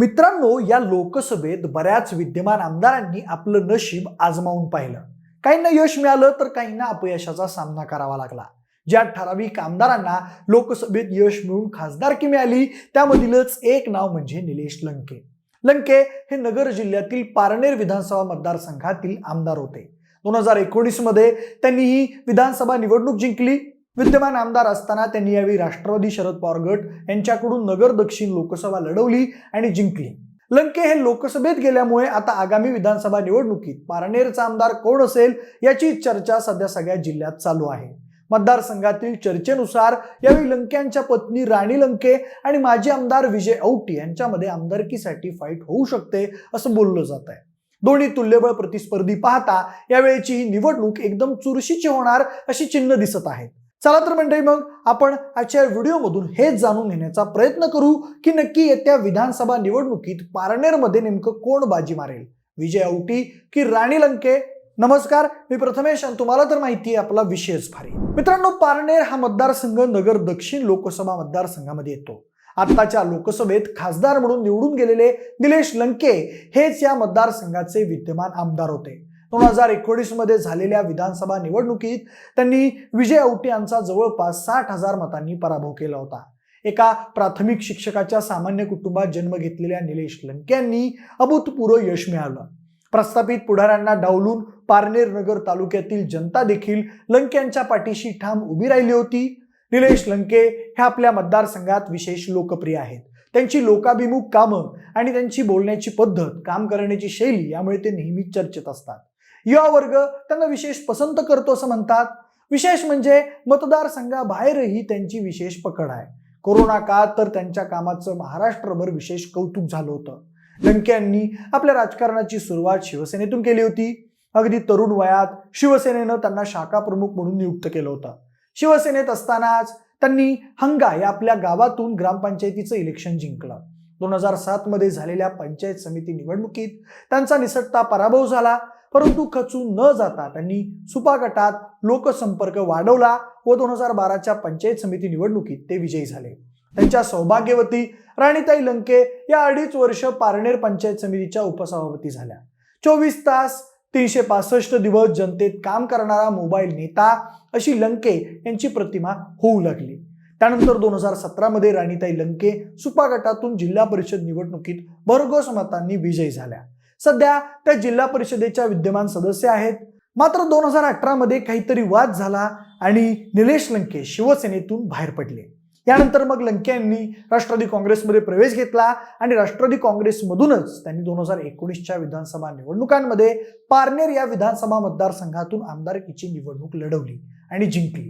मित्रांनो या लोकसभेत बऱ्याच विद्यमान आमदारांनी आपलं नशीब आजमावून पाहिलं. काहींना यश मिळालं तर काहींना अपयशाचा सामना करावा लागला. ज्या ठराविक आमदारांना लोकसभेत यश मिळून खासदारकी मिळाली त्यामधीलच एक नाव म्हणजे निलेश लंके. लंके हे नगर जिल्ह्यातील पारनेर विधानसभा मतदारसंघातील आमदार होते. दोन हजार एकोणीसमध्ये त्यांनी ही विधानसभा निवडणूक जिंकली. विद्यमान आमदार असताना त्यांनी यावेळी राष्ट्रवादी शरद पवार गट यांच्याकडून नगर दक्षिण लोकसभा लढवली आणि जिंकली. लंके हे लोकसभेत गेल्यामुळे आता आगामी विधानसभा निवडणुकीत पारनेरचा आमदार कोण असेल याची चर्चा सध्या सगळ्या जिल्ह्यात चालू आहे. मतदारसंघातील चर्चेनुसार यावेळी लंके यांच्या पत्नी राणी लंके आणि माजी आमदार विजय औटी यांच्यामध्ये आमदारकीसाठी फाईट होऊ शकते असं बोललं जात आहे. दोन्ही तुल्यबळ प्रतिस्पर्धी पाहता यावेळेची ही निवडणूक एकदम चुरशीची होणार अशी चिन्ह दिसत आहेत. चला तर मंडळी मग आपण आजच्या व्हिडिओमधून हेच जाणून घेण्याचा प्रयत्न करू की नक्की येत्या विधानसभा निवडणुकीत पारनेरमध्ये नेमकं कोण बाजी मारेल? विजय औटी की राणी लंके? नमस्कार मी प्रथमेश आणि तुम्हाला तर माहिती आहे आपला विशेष भारी. मित्रांनो पारनेर हा मतदारसंघ नगर दक्षिण लोकसभा मतदारसंघामध्ये येतो. आत्ताच्या लोकसभेत खासदार म्हणून निवडून गेलेले निलेश लंके हेच या मतदारसंघाचे विद्यमान आमदार होते. दोन हजार एकोणीसमध्ये झालेल्या विधानसभा निवडणुकीत त्यांनी विजय औटे यांचा जवळपास साठ हजार मतांनी पराभव केला होता. एका प्राथमिक शिक्षकाच्या सामान्य कुटुंबात जन्म घेतलेल्या निलेश लंके यांनी अभूतपूर्व यश मिळालं. प्रस्थापित पुढाऱ्यांना डावलून पारनेर नगर तालुक्यातील जनता देखील लंके यांच्या पाठीशी ठाम उभी राहिली होती. निलेश लंके हे आपल्या मतदारसंघात विशेष लोकप्रिय आहेत. त्यांची लोकाभिमुख कामं आणि त्यांची बोलण्याची पद्धत काम करण्याची शैली यामुळे ते नेहमी चर्चेत असतात. युवा वर्ग त्यांना विशेष पसंत करतो असं म्हणतात. विशेष म्हणजे मतदारसंघाबाहेरही त्यांची विशेष पकड आहे. कोरोना काळात तर त्यांच्या कामाचं महाराष्ट्रभर विशेष कौतुक झालं होतं. लंके यांनी आपल्या राजकारणाची सुरुवात शिवसेनेतून केली होती. अगदी तरुण वयात शिवसेनेनं त्यांना शाखा प्रमुख म्हणून नियुक्त केलं होतं. शिवसेनेत असतानाच त्यांनी हंगा या आपल्या गावातून ग्रामपंचायतीचं इलेक्शन जिंकलं. दोन हजार सात मध्ये झालेल्या पंचायत समिती निवडणुकीत त्यांचा निसटता पराभव झाला. परंतु खचून न जाता त्यांनी सुपा गटात लोकसंपर्क वाढवला व दोन हजार बाराच्या पंचायत समिती निवडणुकीत ते विजयी झाले. त्यांच्या सौभाग्यवती राणीताई लंके या अडीच वर्ष पारनेर पंचायत समितीच्या उपसभापती झाल्या. चोवीस तास तीनशे पासष्ट दिवस जनतेत काम करणारा मोबाईल नेता अशी लंके यांची प्रतिमा होऊ लागली. त्यानंतर दोन हजार सतरामध्ये राणीताई लंके सुपा गटातून जिल्हा परिषद निवडणुकीत भरघोस मतांनी विजयी झाल्या. सध्या त्या जिल्हा परिषदेच्या विद्यमान सदस्य आहेत. मात्र दोन हजार अठरामध्ये काहीतरी वाद झाला आणि निलेश लंके शिवसेनेतून बाहेर पडले. यानंतर मग लंके यांनी राष्ट्रवादी काँग्रेसमध्ये प्रवेश घेतला आणि राष्ट्रवादी काँग्रेसमधूनच त्यांनी दोन हजार एकोणीसच्या विधानसभा निवडणुकांमध्ये पारनेर या विधानसभा मतदारसंघातून आमदारकीची निवडणूक लढवली आणि जिंकली.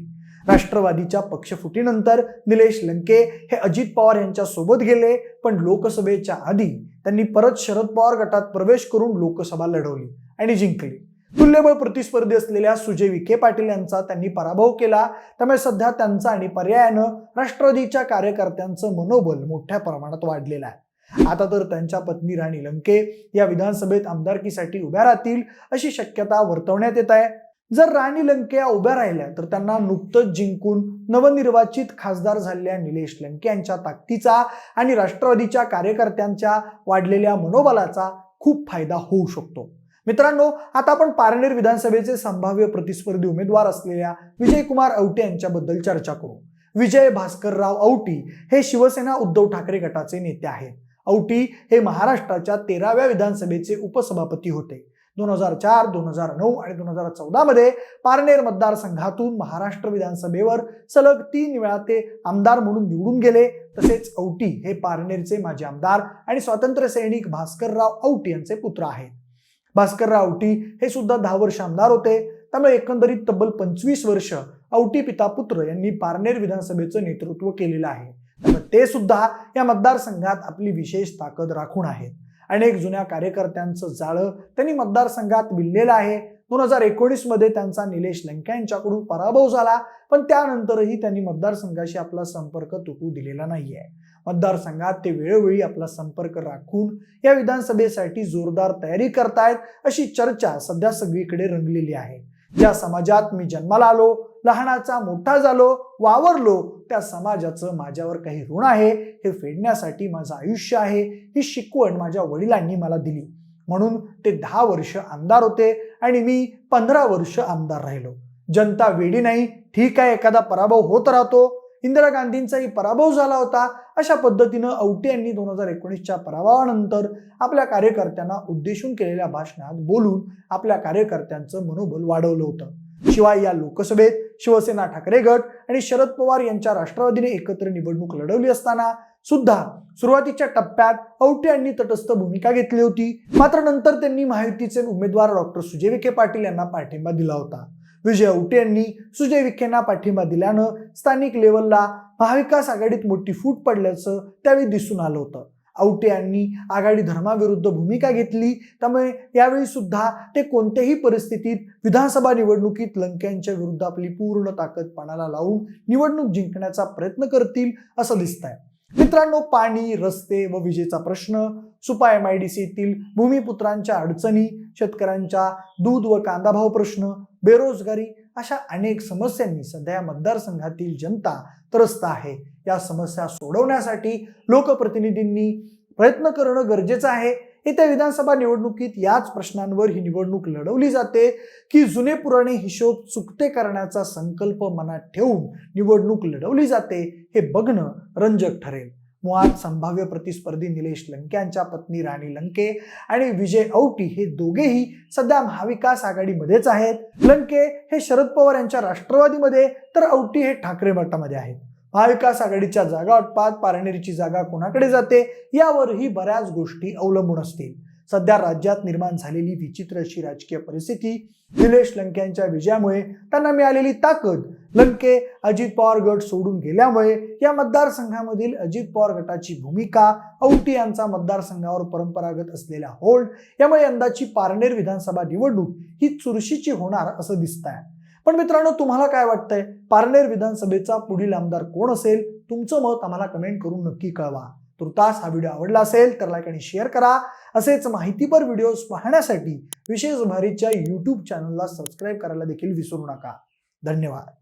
राष्ट्रवादीच्या पक्षफुटीनंतर निलेश लंके हे अजित पवार यांच्या सोबत गेले पण लोकसभेच्या आधी त्यांनी परत शरद पवार गटात प्रवेश करून लोकसभा लढवली आणि जिंकली. तुल्यबळ प्रतिस्पर्धी असलेल्या सुजय विखे पाटील यांचा त्यांनी पराभव केला. त्यामुळे सध्या त्यांचा आणि पर्यायानं राष्ट्रवादीच्या कार्यकर्त्यांचं मनोबल मोठ्या प्रमाणात वाढलेलं आहे. आता तर त्यांच्या पत्नी राणी लंके या विधानसभेत आमदारकीसाठी उभ्या राहतील अशी शक्यता वर्तवण्यात येत आहे. जर राणी लंके या उभ्या राहिल्या तर त्यांना नुकतंच जिंकून नवनिर्वाचित खासदार झालेल्या निलेश लंके यांच्या ताकदीचा आणि राष्ट्रवादीच्या कार्यकर्त्यांच्या वाढलेल्या मनोबलाचा खूप फायदा होऊ शकतो. मित्रांनो आता आपण पारनेर विधानसभेचे संभाव्य प्रतिस्पर्धी उमेदवार असलेल्या विजयकुमार औटे यांच्याबद्दल चर्चा करू. विजय भास्करराव औटी हे शिवसेना उद्धव ठाकरे गटाचे नेते आहेत. औटी हे महाराष्ट्राच्या तेराव्या विधानसभेचे उपसभापती होते. दोन हजार चार दोन हजार नऊ आणि दोन हजार चौदा मध्ये पारनेर मतदारसंघातून महाराष्ट्र विधानसभेवर सलग तीन वेळा ते आमदार म्हणून निवडून गेले. तसेच औटी हे पारनेरचे माजी आमदार आणि स्वातंत्र्य सैनिक भास्करराव औटी यांचे पुत्र आहेत. भास्करराव औटी हे सुद्धा दहा वर्ष आमदार होते. त्यामुळे एकंदरीत तब्बल पंचवीस वर्ष औटी पिता पुत्र यांनी पारनेर विधानसभेचं नेतृत्व केलेलं आहे. त्यामुळे ते सुद्धा या मतदारसंघात आपली विशेष ताकद राखून आहेत. अनेक जुन्या कार्यकर्त्यांचं जाळं त्यांनी मतदारसंघात विणलेलं आहे. दोन हजार एकोणीसमध्ये त्यांचा निलेश लंका यांच्याकडून पराभव झाला पण त्यानंतरही त्यांनी मतदारसंघाशी आपला संपर्क तुटू दिलेला नाही आहे मतदारसंघात ते वेळोवेळी आपला संपर्क राखून या विधानसभेसाठी जोरदार तयारी करतायत अशी चर्चा सध्या सगळीकडे रंगलेली आहे. ज्या समाजात मी जन्माला आलो लहानाचा मोठा झालो वावरलो त्या समाजाचं माझ्यावर काही ऋण आहे हे फेडण्यासाठी माझं आयुष्य आहे ही शिकवण माझ्या वडिलांनी मला दिली. म्हणून ते दहा वर्ष आमदार होते आणि मी पंधरा वर्ष आमदार राहिलो. जनता वेडी नाही ठीक आहे एखादा पराभव होत राहतो. इंदिरा गांधींचाही पराभव झाला होता. अशा पद्धतीनं औटे यांनी दोन हजार एकोणीसच्या पराभवानंतर आपल्या कार्यकर्त्यांना उद्देशून केलेल्या भाषणात बोलून आपल्या कार्यकर्त्यांचं मनोबल वाढवलं होतं. शिवाय या लोकसभेत शिवसेना ठाकरे गट आणि शरद पवार यांच्या राष्ट्रवादीने एकत्र निवडणूक लढवली असताना सुद्धा सुरुवातीच्या टप्प्यात औटे यांनी तटस्थ भूमिका घेतली होती. मात्र नंतर त्यांनी महायुतीचे उमेदवार डॉक्टर सुजय विखे पाटील यांना पाठिंबा दिला होता. विजय औटे यांनी सुजय विखेंना पाठिंबा दिल्यानं स्थानिक लेवलला महाविकास आघाडीत मोठी फूट पडल्याचं त्यावेळी दिसून आलं होतं. आवटे यांनी आघाडी धर्माविरुद्ध भूमिका घेतली. त्यामुळे यावेळी सुद्धा ते कोणत्याही परिस्थितीत विधानसभा निवडणुकीत लंक्यांच्या विरुद्ध आपली पूर्ण ताकद पणाला लावून निवडणूक जिंकण्याचा प्रयत्न करतील असं दिसतंय. मित्रांनो पाणी रस्ते व विजेचा प्रश्न सुपा एम आय डी सीतील भूमिपुत्रांच्या अडचणी शेतकऱ्यांच्या दूध व कांदाभाव प्रश्न बेरोजगारी अशा अनेक समस्यांनी सध्या मतदारसंघातील जनता त्रस्त आहे. या समस्या सोडवण्यासाठी लोकप्रतिनिधींनी प्रयत्न करणं गरजेचं आहे. येत्या विधानसभा निवडणुकीत याच प्रश्नांवर ही निवडणूक लढवली जाते की जुने पुराणे हिशोब चुकते करण्याचा संकल्प मनात ठेवून निवडणूक लढवली जाते हे बघणं रंजक ठरेल. मुळात संभाव्य प्रतिस्पर्धी निलेश लंके यांच्या पत्नी राणी लंके आणि विजय औटी हे दोघेही सध्या महाविकास आघाडीमध्येच आहेत. लंके हे शरद पवार यांच्या राष्ट्रवादीमध्ये तर औटी हे ठाकरे मठामध्ये आहेत. महाविकास आघाडीच्या जागा वाटपात पारनेरीची जागा कोणाकडे जाते यावरही बऱ्याच गोष्टी अवलंबून असतील. सध्या राज्यात निर्माण झालेली विचित्र अशी राजकीय परिस्थिती निलेश लंक्यांच्या विजयामुळे त्यांना मिळालेली ताकद लंके अजित पवार गट सोडून गेल्यामुळे या मतदारसंघामधील अजित पवार गटाची भूमिका औटी यांचा मतदारसंघावर परंपरागत असलेला होल्ड यामुळे यंदाची पारनेर विधानसभा निवडणूक ही चुरशीची होणार असं दिसत आहे पण मित्रांनो तुम्हाला काय वाटतंय? पारनेर विधानसभेचा पुढील आमदार कोण असेल? तुमचं मत आम्हाला कमेंट करून नक्की कळवा. तुर्तास हा व्हिडिओ आवडला असेल तर लाईक आणि शेअर करा. असेच माहितीपर व्हिडिओज पाहण्यासाठी विशेष भारीच्या यूट्यूब चॅनलला सबस्क्राईब करायला देखील विसरू नका. धन्यवाद.